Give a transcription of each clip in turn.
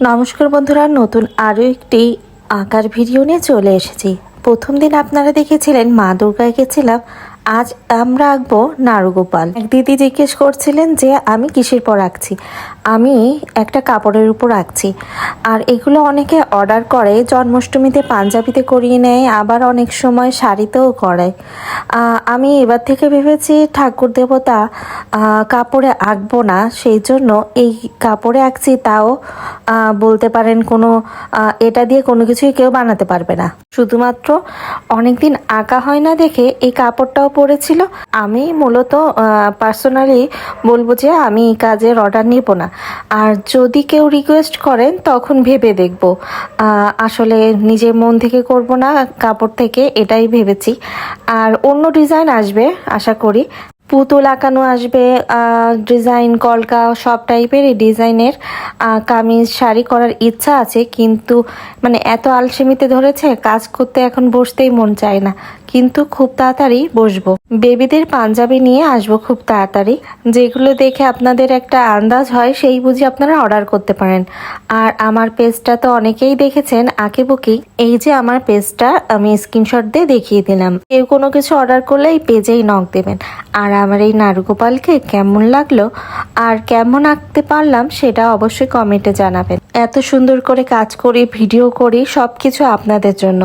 নমস্কার বন্ধুরা, নতুন আরও একটি আঁকার ভিডিও নিয়ে চলে এসেছি। প্রথম দিন আপনারা দেখেছিলেন মা দুর্গায় গেছিলাম আজ আমরা আঁকবো নারুগোপাল। এক দিদি জিজ্ঞেস করছিলেন যে আমি কিসের পর আঁকছি? আমি একটা কাপড়ের উপর আঁকছি। আর এগুলো অনেকে অর্ডার করে জন্মাষ্টমীতে পাঞ্জাবিতে করিয়ে নেয় আবার অনেক সময় শাড়িতেও আহ, আমি এবার থেকে ভেবেছি ঠাকুর দেবতা কাপড়ে আঁকবো না সেই জন্য এই কাপড়ে আঁকছি তাও বলতে পারেন কোনো এটা দিয়ে কোনো কিছুই কেউ বানাতে পারবে না। শুধুমাত্র অনেকদিন আঁকা হয় না দেখে এই কাপড়টাও পড়েছিল, আমি মূলত পার্সোনালি বলব যে আমি কাজের অর্ডার নিব না। আর যদি কেউ রিকোয়েস্ট করেন, তখন ভেবে দেখব। আসলে নিজের মন থেকে করব না, কাপড় থেকে, এটাই ভেবেছি। আর অন্য ডিজাইন আসবে, আশা করি। পুতুল আঁকানো আসবে ডিজাইন কলকা সব টাইপের এই ডিজাইনের কামিজ, শাড়ি করার ইচ্ছা আছে, কিন্তু মানে এত আলসেমিতে ধরেছে, কাজ করতে এখন বসতেই মন চায় না। কিন্তু খুব তাড়াতাড়ি বসবো। বেবিদের পাঞ্জাবি নিয়ে আসব খুব তাড়াতাড়ি। যেগুলো দেখে আপনাদের একটা আন্দাজ হয়, সেই বুঝি আপনারা অর্ডার করতে পারেন। আর আমার পেজটা তো অনেকেই দেখেছেন আঁকে বুকি এই যে আমার পেজটা, আমি স্ক্রিনশট দিয়ে দেখিয়ে দিলাম। কেউ কোনো কিছু অর্ডার করলে এই পেজেই নখ দেবেন। আর আমার এই নারুগোপালকে কেমন লাগল আর কেমন আঁকতে পারলাম সেটা অবশ্যই কমেন্টে জানাবেন। এত সুন্দর করে কাজ করি, ভিডিও করি সব কিছু আপনাদের জন্য।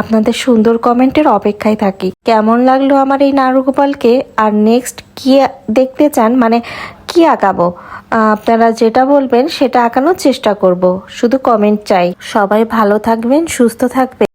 আপনাদের সুন্দর কমেন্টের অপেক্ষায় থাকি। কেমন লাগল আমার এই নারুগোপালকে? আর নেক্সট কি দেখতে চান? মানে কি আঁকাবো? আপনারা যেটা বলবেন সেটা আঁকানোর চেষ্টা করব। শুধু কমেন্ট চাই। সবাই ভালো থাকবেন, সুস্থ থাকবেন।